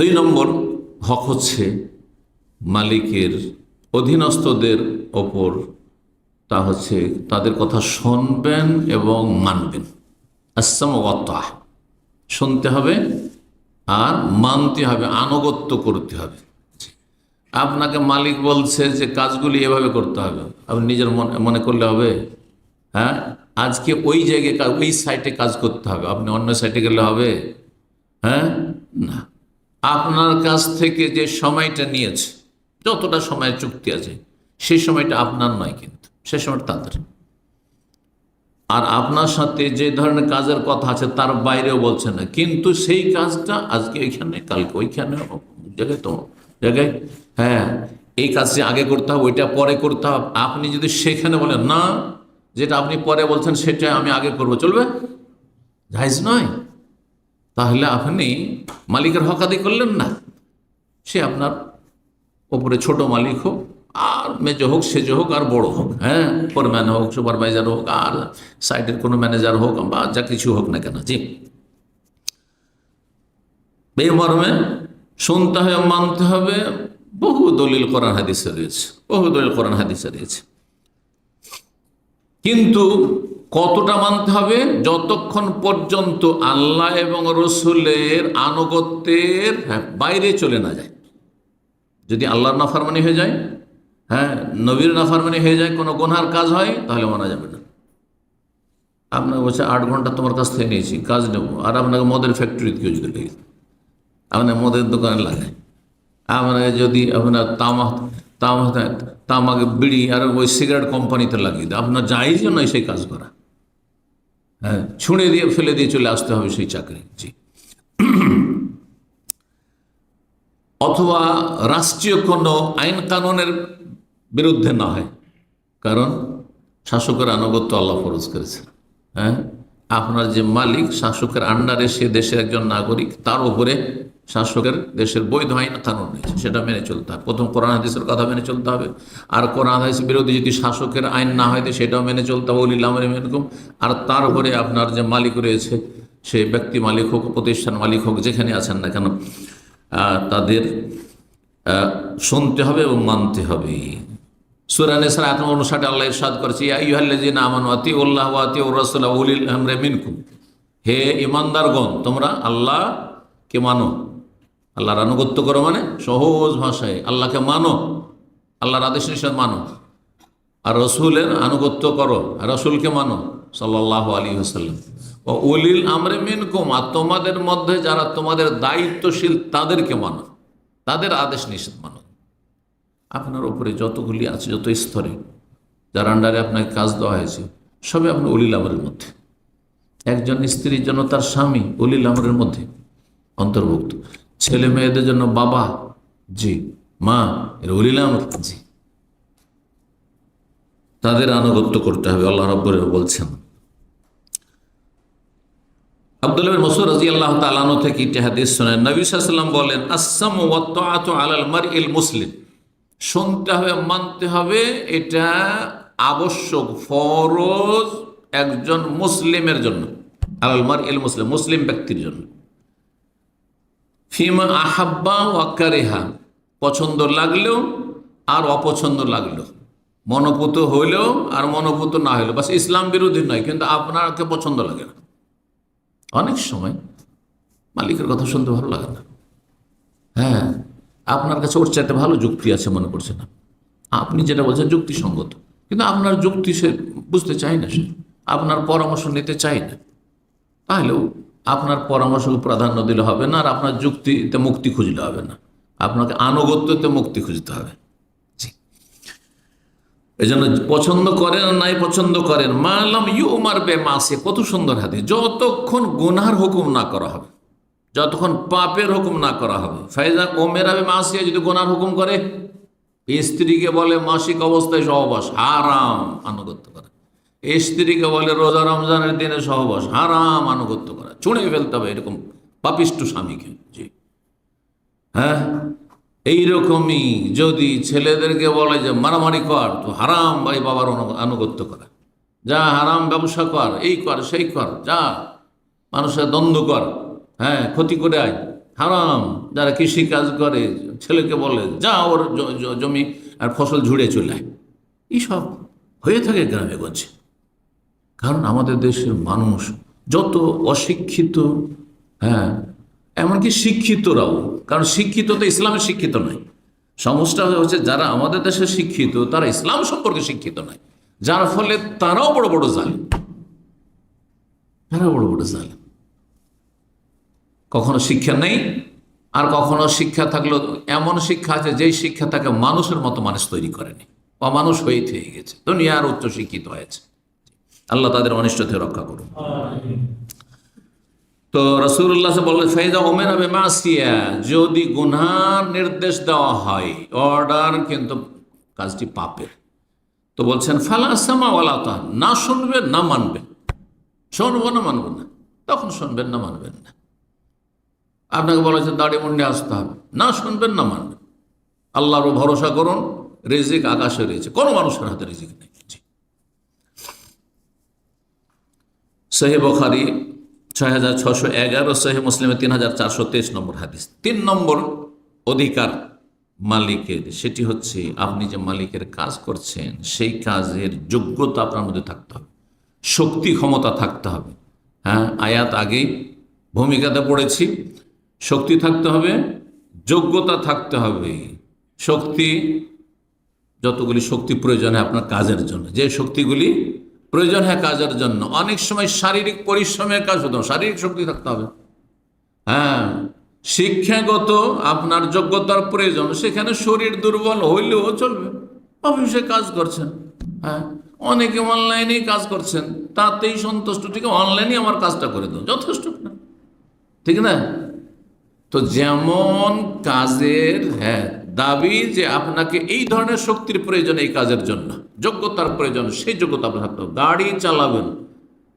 দুই নম্বর হক হচ্ছে মালিকের অধীনস্থদের ওপর। তা হচ্ছে তাদের কথা শুনবেন এবং মানবেন। আসাম শুনতে হবে আর মানতে হবে, আনুগত্য করতে হবে। আপনাকে মালিক বলছে যে কাজগুলি এভাবে করতে হবে। আপনি নিজের মনে মনে করলে হবে হ্যাঁ? আজকে ওই জায়গায় ওই সাইটে কাজ করতে হবে। আপনি অন্য সাইটে গেলে হবে হ্যাঁ? না। আপনার কাছ থেকে যে সময়টা নিয়েছে, যতটা সময় চুক্তি আছে সেই সময়টা আপনার নয় কিন্তু, সে সময়টা তাদের। আর আপনার সাথে যে ধরনের কাজের কথা আছে, তার বাইরেও বলছে না। কিন্তু সেই কাজটা আজকে এইখানে কালকে ওইখানে জায়গায় তো, জায়গায় হ্যাঁ এই কাজটি আগে করতে হবে, ওইটা পরে করতে হবে। আপনি যদি সেখানে বলেন, না, যেটা আপনি পরে বলছেন, সেটা আমি আগে করব। চলবে? জায়জ নয়? তাহলে আপনি মালিকের হকাদি করলেন না। সে আপনার ওপরে ছোট মালিক হোক, আর মেজো হোক, সেজো হোক, আর বড় হোক হ্যাঁ? ফোরম্যান হোক, সুপারভাইজার হোক, আর সাইটের কোনো ম্যানেজার হোক, বা যা কিছু হোক না কেন, জি। এই মর্মে শুনতে হবে মানতে হবে, বহু দলিল কোরআন হাদিসে রয়েছে, বহু দলিল কোরআন হাদিসে রয়েছে। কিন্তু কতটা মানতে হবে? যতক্ষণ পর্যন্ত আল্লাহ এবং রসুলের আনুগত্যের হ্যাঁ, বাইরে চলে না যায়। যদি আল্লাহর নাফারমানি হয়ে যায় হ্যাঁ নবীর নাফারমানি হয়ে যায় কোনো গুনহার কাজ হয় তাহলে মানা যাবে না। আপনাকে বলছে আট ঘণ্টা তোমার কাছ থেকে নিয়েছি কাজ নেব। আর আপনাকে মদের ফ্যাক্টরিতে কেউ যদি লেগে আপনার মদের দোকানে লাগায় আপনাকে যদি আপনার তামা তামা তামাকে বিড়ি আর ওই সিগারেট কোম্পানিতে লাগিয়ে দেয়। আপনার যাই নয় সেই কাজ করা। হ্যাঁ ছুঁড়ে দিয়ে ফেলে দিয়ে চলে আসতে হবে সেই চাকরি, জি। অথবা রাষ্ট্রীয় কোনো আইন কানুনের বিরুদ্ধে না হয়, কারণ শাসকের আনুগত্য আল্লাহ ফরজ করেছে হ্যাঁ? আপনার যে মালিক, শাসকের আন্ডারে সে দেশের একজন নাগরিক, তার উপরে শাসকের দেশের বৈধ আইন কানুন রয়েছে, সেটা মেনে চলতে হবে। প্রথম কোরআন হাদিসের কথা মেনে চলতে হবে। আর কোরআন হাদিসের বিরোধী যদি শাসকের আইন না হয় সেটাও মেনে চলতে হবে। অলিল আমর এরকম আর তার উপরে আপনার যে মালিক রয়েছে, সে ব্যক্তি মালিক হোক, প্রতিষ্ঠান মালিক হোক, যেখানে আছেন না কেন তাদের শুনতে হবে এবং মানতে হবে। সুরানেসার আত্ম অনুসারে আল্লাহ ইরশাদ করেছে আইহাল্লাজিন আমান আতি উল্লাহ আতি ও রসুল্লাহ উলিল আমরে মিনকুম। হে ইমানদারগণ, তোমরা আল্লাহকে মানো। আল্লাহর আনুগত্য করো মানে সহজ ভাষায় আল্লাহকে মানো, আল্লাহর আদেশ নিষেধ মানো। আর রসুলের আনুগত্য করো রসুলকে মানো সাল্লাহ আলী হাসাল্লাম ও উলিল আমরে মিনকুম, আর তোমাদের মধ্যে যারা তোমাদের দায়িত্বশীল তাদেরকে মানো, তাদের আদেশ নিষেধ মানো। আপনার উপরে যতগুলি আছে, যত স্তরে, যার আন্ডারে আপনাকে কাজ দেওয়া হয়েছে, সবই আপনার অলিল আমরের মধ্যে। একজন স্ত্রীর জন্য তার স্বামী অলিল আমরের মধ্যে অন্তর্ভুক্ত। ছেলে মেয়েদের জন্য বাবা, জি। মা, এর অলিল আমর জি। তাদের আনুগত্য করতে হবে, আল্লাহ রব্বর বলছেন। আব্দুল্লাহ মসুর রাজি আল্লাহ তালানো থেকে ইটি হাদিস শোনেন। নবী সাল্লাম বলেন আসাম ওয়াত আলাল মার ইল মুসলিম শুনতে হবে, মানতে হবে, এটা আবশ্যক, ফরজ একজন মুসলিমের জন্য। আলাল মার ইল মুসলিম মুসলিম ব্যক্তির জন্য। ফিমা আহাব্বা ওয়াক্কারেহা পছন্দ লাগলেও আর অপছন্দ লাগলেও। মনোপুত হইলেও আর মনোপুত না হইলেও। বাস ইসলাম বিরোধী নয়, কিন্তু আপনাকে পছন্দ লাগে না। অনেক সময় মালিকের কথা শুনতে ভালো লাগে না। হ্যাঁ। আপনার কাছে ওর চাইতে ভালো যুক্তি আছে মনে করছে না। আপনি যেটা বলছেন যুক্তিসঙ্গত। কিন্তু আপনার যুক্তি সে বুঝতে চায় না সে। আপনার পরামর্শ নিতে চায় না। তাহলেও আপনার পরামর্শকে প্রাধান্য দিলে হবে না আর আপনার যুক্তিতে মুক্তি খুঁজলে হবে না। আপনাকে আনুগত্যতে মুক্তি খুঁজতে হবে। এই জন্য পছন্দ করেন নাই পছন্দ করেন। মানলাম ইউ মারবে মাসে কত সুন্দর হাতে যতক্ষণ গুনার হুকুম না করা হবে যতক্ষণ পাপের হুকুম না করা হবে। ফাইজা ওমেরাবে মাসিয়া যদি গোনার হুকুম করে স্ত্রীকে বলে মাসিক অবস্থায় সহবাস, হারাম আনুগত্য করা। স্ত্রীকে বলে রোজা রমজানের দিনে সহবাস, হারাম আনুগত্য করা। চুড়ে ফেলতে হবে এরকম পাপিষ্ট স্বামীকে। জি। হ্যাঁ? এইরকমই যদি ছেলেদেরকে বলে যে, মারামারি কর, তো হারাম ভাই বাবার আনুগত্য করা। যা হারাম ব্যবসা কর, এই কর, সেই কর, যা। মানুষের দ্বন্দ্ব কর। হ্যাঁ ক্ষতি করে আয়। হারাম। যারা কৃষি কাজ করে, ছেলেকে বলে, যা ওর জমি আর ফসল ঝুড়ে চলে আয়। এইসব হয়ে থাকে গ্রামে গঞ্জে। কারণ আমাদের দেশের মানুষ যত অশিক্ষিত হ্যাঁ এমনকি শিক্ষিতরাও, কারণ শিক্ষিত তো ইসলামের শিক্ষিত নয়। সমস্যা হচ্ছে যারা আমাদের দেশে শিক্ষিত, তারা ইসলাম সম্পর্কে শিক্ষিত নয়। যার ফলে তারাও বড় বড় জালেম। তারাও বড় বড় জালেম। কখনো শিক্ষা নেই, আর কখনো শিক্ষা থাকলেও এমন শিক্ষা আছে যেই শিক্ষা তাকে মানুষের মতো মানুষ তৈরি করেনি বা মানুষ হয়েই থেকে গেছে। দুনিয়ার উচ্চ শিক্ষিত হয়েছে। আল্লাহ তাদের অনিষ্ট থেকে রক্ষা করুন। তো রসুল্লাহ বললেন ফাইদা ওমেন মাসিয়া যদি গুনহার নির্দেশ দেওয়া হয়, অর্ডার কিন্তু কাজটি পাপের। তো বলছেন, ফালা সামা ওয়ালা তা না শুনবেন, না মানবেন। শুনব না, মানবো না। তখন শুনবেন, না মানবেন না। আপনাকে বলা হচ্ছে দাড়ি মুন্ডে আসতে হবে। না শুনবেন না মানবেন। আল্লাহর ভরসা করুন, রিজিক আকাশে রয়েছে। কোনো মানুষের হাতে রিজিক নেই। সহি বখারি ছয় হাজার ছশো এগারো, সহি মুসলিমে তিন হাজার চারশো তেইশ নম্বর হাদিস। তিন নম্বর অধিকার মালিকের, সেটি হচ্ছে আপনি যে মালিকের কাজ করছেন, সেই কাজের যোগ্যতা আপনার মধ্যে থাকতে হবে। শক্তি ক্ষমতা থাকতে হবে। হ্যাঁ আয়াত আগেই ভূমিকাতে পড়েছি। শক্তি থাকতে হবে, যোগ্যতা থাকতে হবে। শক্তি, যতগুলি শক্তি প্রয়োজন হয় আপনার কাজের জন্য। যে শক্তিগুলি প্রয়োজন হয় কাজের জন্য। অনেক সময় শারীরিক পরিশ্রমের কাজ হতো শারীরিক শক্তি থাকতে হবে। হ্যাঁ শিক্ষাগত আপনার যোগ্যতার প্রয়োজন, সেখানে শরীর দুর্বল হইলেও চলবে। অফিসে কাজ করছেন হ্যাঁ অনেকে অনলাইনেই কাজ করছেন, তাতেই সন্তুষ্ট। ঠিক অনলাইনে আমার কাজটা করে দাও যথেষ্ট। ঠিক না? তো যেমন কাজের হ্যাঁ দাবি যে আপনাকে এই ধরনের শক্তির প্রয়োজন এই কাজের জন্য, যোগ্যতার প্রয়োজন, সেই যোগ্যতা আপনার থাকতে। গাড়ি চালাবেন।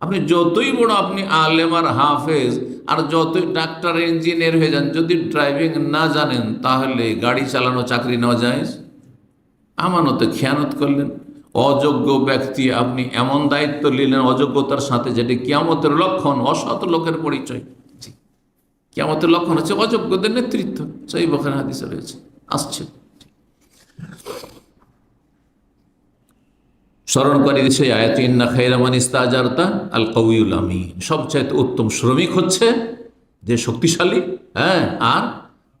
আপনি যতই বড় আপনি আলেম আর হাফেজ, আর যতই ডাক্তার, ইঞ্জিনিয়ার হয়ে যান, যদি ড্রাইভিং না জানেন, তাহলে গাড়ি চালানো চাকরি নেওয়া যায় আমানতে খেয়ানত করলেন। অযোগ্য ব্যক্তি আপনি এমন দায়িত্ব নিলেন, অযোগ্যতার সাথে যেটি কিয়ামতের লক্ষণ, অসৎ লোকের পরিচয়। জি। কিয়ামতের লক্ষণ হচ্ছে অযোগ্যদের নেতৃত্ব। সেই বখান হাদিসে রয়েছে। আসছে। স্মরণ করে দিচ্ছে আয়াত, ইন্না খাইরামান ইস্তাজারতা আল কউল আমিন। সবচাইতে উত্তম শ্রমিক হচ্ছে যে শক্তিশালী হ্যাঁ আর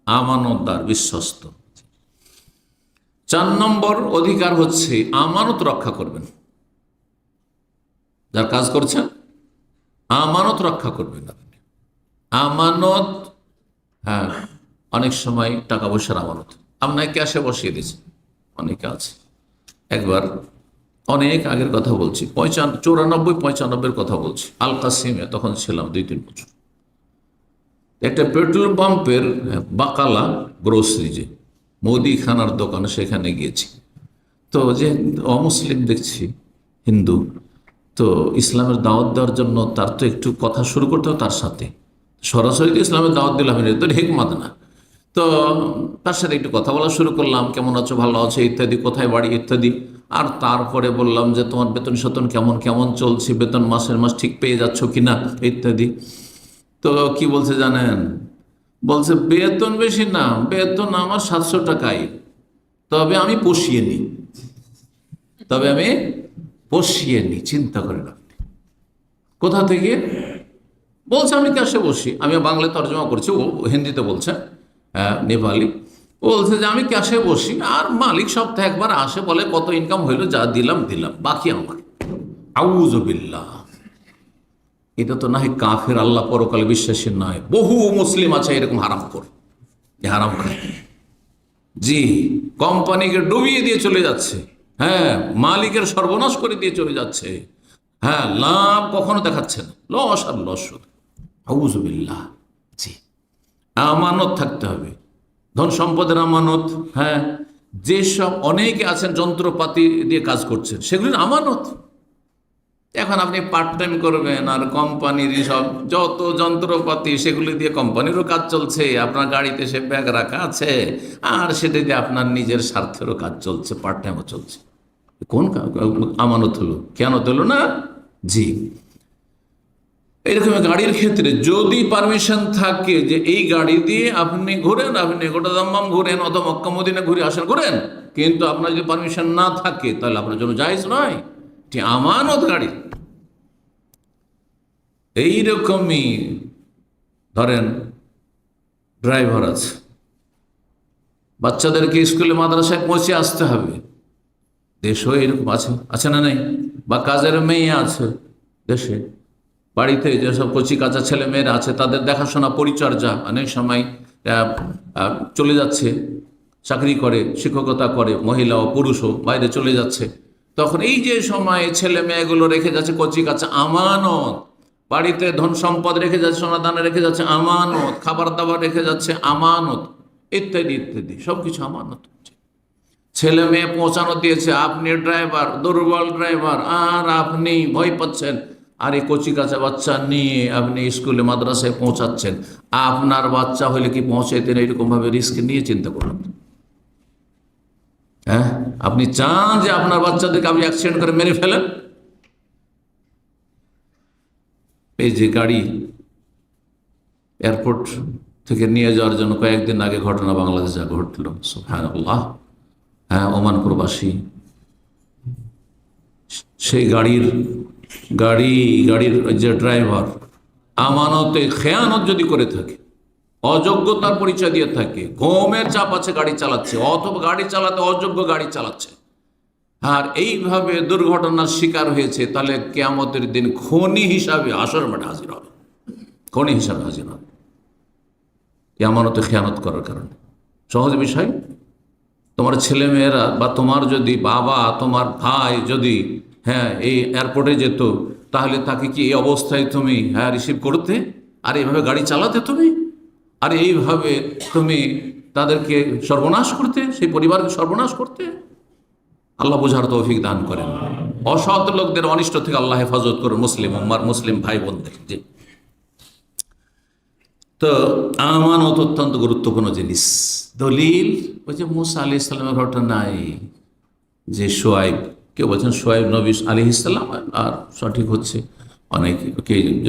আমানতদার, বিশ্বস্ত। চার নম্বর অধিকার হচ্ছে আমানত রক্ষা করবেন। যার কাজ করছেন, আমানত রক্ষা করবেন আপনি। আমানত হ্যাঁ অনেক সময় টাকা পয়সার আমানত। আপনাকে ক্যাশে বসিয়ে দিয়েছে। অনেকে আছে। একবার অনেক আগের কথা বলছি পঁয়চান চৌরানব্বই পঁয়চানব্বইয়ের কথা বলছি। আল কাসিমে তখন ছিলাম দুই তিন বছর। একটা পেট্রোল পাম্পের হ্যাঁ, বাকালা গ্রোসারি যে মুদিখানার দোকানে সেখানে গিয়েছি। তো যে অমুসলিম দেখছি হিন্দু তো ইসলামের দাওয়াত দেওয়ার জন্য তার তো একটু কথা শুরু করতে তার সাথে। সরাসরি তো ইসলামের দাওয়াত দিলাম না, তো হেকমাত না। তো তার সাথে একটু কথা বলা শুরু করলাম কেমন আছো ভালো আছো ইত্যাদি কোথায় বাড়ি ইত্যাদি। আর তারপরে বললাম যে তোমার বেতন সতন কেমন কেমন চলছে বেতন মাসের মাস ঠিক পেয়ে যাচ্ছ কিনা ইত্যাদি। তো কি বলছে জানেন? বলছে বেতন বেশি না বেতন আমার সাতশো টাকাই। তবে আমি পুষিয়ে নিই। তবে আমি পুষিয়ে নিই চিন্তা করেন আপনি। কোথা থেকে? বলছে, আমি ক্যাশে বসি। আমি বাংলায় তর্জমা করছি। ও হিন্দিতে বলছে নেপালি। বলছে যে, আমি ক্যাশে বসি আর মালিক সপ্তাহে একবার আসে, বলে কত ইনকাম হইল, যা দিলাম দিলাম। বাকি আমার। আউজবিল্লাহ এটা তো না হয় কাফের, আল্লাহ পরকালে বিশ্বাসী নয় বহু মুসলিম আছে এরকম হারাম করে। হারাম খায় জি, কোম্পানিকে ডুবিয়ে দিয়ে চলে যাচ্ছে। হ্যাঁ মালিকের সর্বনাশ করে দিয়ে চলে যাচ্ছে। হ্যাঁ লাভ কখনো দেখাচ্ছে না। লস আর লস শুধু আউজবিল্লাহ জি। আমানত থাকতে হবে। ধন সম্পদের আমানত হ্যাঁ? যেসব অনেকে আছেন যন্ত্রপাতি দিয়ে কাজ করছেন, সেগুলির আমানত। এখন আপনি পার্ট টাইম করবেন আর কোম্পানির সব যত যন্ত্রপাতি, সেগুলি দিয়ে কোম্পানিরও কাজ চলছে, আপনার গাড়িতে সে ব্যাগ রাখা আছে, আর সেটা দিয়ে আপনার নিজের স্বার্থেরও কাজ চলছে পার্ট টাইমও চলছে। কোন আমানত হলো? কেন হলো না? জি। এইরকম গাড়ির ক্ষেত্রে যদি পারমিশন থাকে যে এই গাড়ি দিয়ে আপনি ঘুরেন, আপনি গোটা দাম্মাম ঘুরেন অথবা মক্কা মদিনা ঘুরে আসেন, ঘুরেন। কিন্তু আপনার যদি পারমিশন না থাকে, তাহলে আপনার জন্য জায়জ নয়। এটি আমানত গাড়ি। এইরকমই ধরেন ড্রাইভার আছে। বাচ্চাদেরকে স্কুলে, মাদ্রাসায় পৌঁছে আসতে হবে। দেশও এরকম আছে। আছে না নেই? বা কাজের মেয়ে আছে দেশে। বাড়িতে যেসব কচি কাঁচা ছেলে মেয়েরা আছে, তাদের দেখাশোনা, পরিচর্যা অনেক সময় চলে যাচ্ছে, চাকরি করে, শিক্ষকতা করে, মহিলা ও পুরুষও বাইরে চলে যাচ্ছে। তখন এই যে সময় ছেলে মেয়েগুলো রেখে যাচ্ছে কচি কাঁচা আমানত, বাড়িতে ধন সম্পদ রেখে যাচ্ছে, সোনাদানে রেখে যাচ্ছে আমানত খাবার দাবার রেখে যাচ্ছে আমানত, ইত্যাদি ইত্যাদি সব কিছু আমানত ছেলে মেয়ে পৌঁছানো দিয়েছে, আপনি ড্রাইভার, দুর্বল ড্রাইভার, আর আপনি ভয় পাচ্ছেন। আর এই কচি কাঁচা বাচ্চা নিয়ে আপনি স্কুলে, মাদ্রাসায় পৌঁছাচ্ছেন। আপনার বাচ্চা হলে কি পৌঁছাইতেন এরকমভাবে রিস্ক নিয়ে চিন্তা করুন হ্যাঁ? আপনি চান যে আপনার বাচ্চাদেরকে আপনি অ্যাক্সিডেন্ট করে মেরে ফেলেন? এই যে গাড়ি এয়ারপোর্ট থেকে নিয়ে যাওয়ার জন্য কয়েকদিন আগে ঘটনা বাংলাদেশে ঘটল, সুবহানাল্লাহ। হ্যাঁ ওমান প্রবাসী। সেই গাড়ির গাড়ি, গাড়ির যে ড্রাইভার, আমানতে খেয়ানত যদি করে থাকে, অযোগ্যতার পরিচয় দিয়ে থাকে, ঘুমের চাপ আছে, গাড়ি চালাচ্ছে, অথবা গাড়ি চালাতে অযোগ্য গাড়ি চালাচ্ছে, আর এইভাবে দুর্ঘটনার শিকার হয়েছে, তাহলে কেয়ামতের দিন খনি হিসাবে আসর মাঠে হাজির হবে। খনি হিসাবে হাজির হবে। কেয়ামতে খেয়ানত করার কারণে। সহজ বিষয়? তোমার ছেলে মেয়েরা বা তোমার যদি বাবা, তোমার ভাই যদি হ্যাঁ এই এয়ারপোর্টে যেত, তাহলে তাকে কি এই অবস্থায় তুমি হ্যাঁ রিসিভ করতে? আর এইভাবে গাড়ি চালাতে তুমি? আর এইভাবে তুমি তাদেরকে সর্বনাশ করতে, সেই পরিবারকে সর্বনাশ করতে? আল্লাহ বোঝার তৌফিক দান করেন। অসৎ লোকদের অনিষ্ট থেকে আল্লাহ হেফাজত করে মুসলিম উম্মার, মুসলিম ভাই বোনদের জি। তো আমানত অত্যন্ত গুরুত্বপূর্ণ জিনিস। দলিল, ওই যে মুসা আলি ইসলামের ঘটনায় যে সোয়াইব কেউ বলছেন সোয়েব নবী আলি ইসলাম আর সঠিক হচ্ছে। অনেকে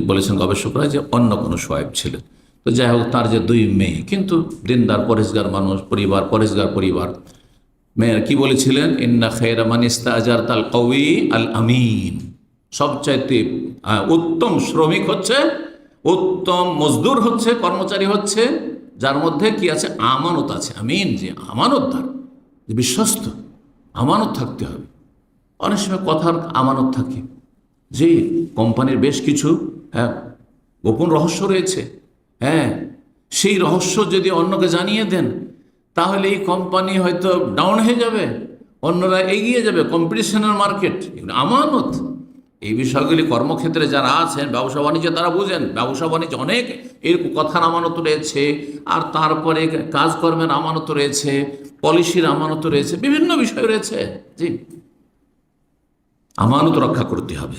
বলেছেন গবেষকরা যে অন্য কোনো সোয়েব ছিলেন। তো যাই হোক, তার যে দুই মেয়ে, কিন্তু দিনদার, পরেশগার মানুষ, পরিবার, পরেশগার পরিবার। মেয়ের কি বলেছিলেন? ইন্না খেরা মানিস্তা আজার তাল কবি আল আমিন সবচাইতে উত্তম শ্রমিক হচ্ছে, উত্তম মজদুর হচ্ছে, কর্মচারী হচ্ছে, যার মধ্যে কি আছে? আমানত আছে। আমিন, যে আমানতদার বিশ্বস্ত, আমানত থাকতে হবে। অনেক সময় কথার আমানত থাকে। যে কোম্পানির বেশ কিছু হ্যাঁ গোপন রহস্য রয়েছে হ্যাঁ সেই রহস্য যদি অন্যকে জানিয়ে দেন, তাহলে এই কোম্পানি হয়তো ডাউন হয়ে যাবে, অন্যরা এগিয়ে যাবে কম্পিটিশনের মার্কেট আমানত। এই বিষয়গুলি কর্মক্ষেত্রে যারা আছেন, ব্যবসা বাণিজ্য, তারা বুঝেন, ব্যবসা বাণিজ্য অনেক, এর কথার আমানত রয়েছে, আর তারপরে কাজকর্মের আমানত রয়েছে পলিসির আমানত রয়েছে, বিভিন্ন বিষয় রয়েছে। জি। আমানত রক্ষা করতে হবে।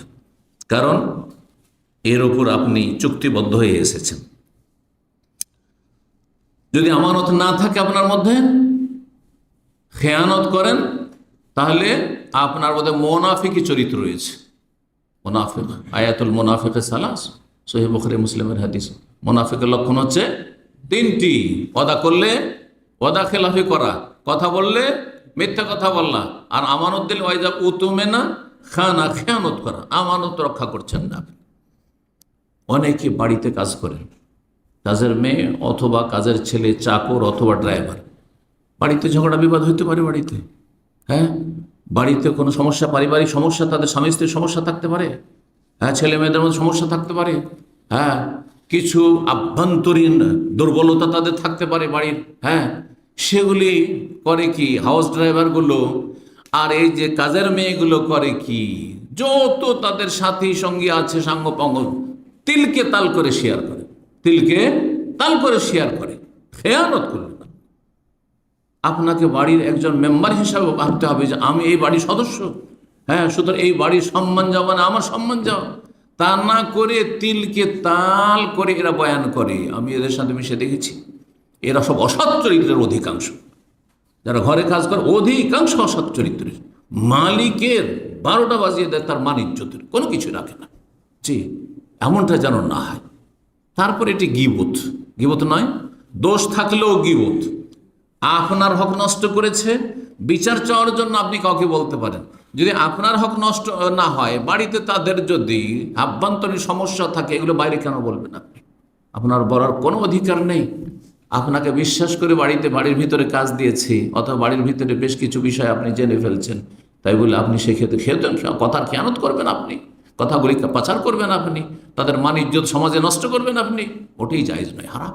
কারণ এর ওপর আপনি চুক্তিবদ্ধ হয়ে এসেছেন। যদি আমানত না থাকে আপনার মধ্যে, খেয়ানত করেন, তাহলে আপনার মধ্যে মোনাফিকি চরিত্র রয়েছে। মোনাফিক, আয়াতুল মোনাফিকের সালাস সহি বখরে মুসলিমের হাদিস। মোনাফিকের লক্ষণ হচ্ছে তিনটি। ওদা করলে ওদা খেলাফি করা, কথা বললে মিথ্যা কথা বললা। আর আমানত দিলে ওয়াইজা উতুমে না খানা খেয়ানত করা, আমানত রক্ষা করছেন না অনেকে বাড়িতে কাজ করেন, কাজের মেয়ে অথবা কাজের ছেলে, চাকর অথবা ড্রাইভার। বাড়িতে ঝগড়া বিবাদ হইতে পারে বাড়িতে হ্যাঁ? বাড়িতে কোনো সমস্যা, পারিবারিক সমস্যা, তাদের স্বামী স্ত্রীর সমস্যা থাকতে পারে। হ্যাঁ ছেলে মেয়েদের মধ্যে সমস্যা থাকতে পারে। হ্যাঁ কিছু আভ্যন্তরীণ দুর্বলতা তাদের থাকতে পারে বাড়ির হ্যাঁ? সেগুলি করে কি হাউস ড্রাইভারগুলো আর এই যে কাজের মেয়েগুলো করে কি? যত তাদের সাথী সঙ্গী আছে, সাঙ্গপাঙ্গ, তিলকে তাল করে শেয়ার করে। তিলকে তাল করে শেয়ার করে। খেয়ানত করবে আপনাকে বাড়ির একজন মেম্বার হিসাবে ভাবতে হবে যে আমি এই বাড়ির সদস্য। হ্যাঁ সুতরাং এই বাড়ির সম্মান যাওয়া না, আমার সম্মান যাওয়া তা না করে তিলকে তাল করে এরা বয়ান করে। আমি এদের সাথে মিশে দেখেছি। এরা সব অসৎ চরিত্রের অধিকাংশ। যারা ঘরে কাজ করে, অধিকাংশ অসৎ চরিত্রের মালিকের বারোটা বাজিয়ে দেয়, তার মান ইজ্জতের। কোনো কিছু রাখে না। জি, এমনটা যেন না হয়। তারপর এটি গিবত। গিবত নয়, দোষ থাকলেও গিবত। আপনার হক নষ্ট করেছে, বিচার চাওয়ার জন্য আপনি কাউকে বলতে পারেন। যদি আপনার হক নষ্ট না হয়, বাড়িতে তাদের যদি আভ্যন্তরীণ সমস্যা থাকে, এগুলো বাইরে কেন বলবেন আপনি? আপনার বলার কোনো অধিকার নেই। আপনাকে বিশ্বাস করে বাড়িতে, বাড়ির ভিতরে কাজ দিয়েছি, অথবা বাড়ির ভিতরে বেশ কিছু বিষয় আপনি জেনে ফেলছেন। তাই বলে আপনি সেক্ষেত্রে খেতেন কথার খেয়ানত করবেন আপনি, কথাগুলি পাচার করবেন আপনি, তাদের মান ইজ্জত সমাজে নষ্ট করবেন আপনি ওটাই জায়জ নয়, হারাম।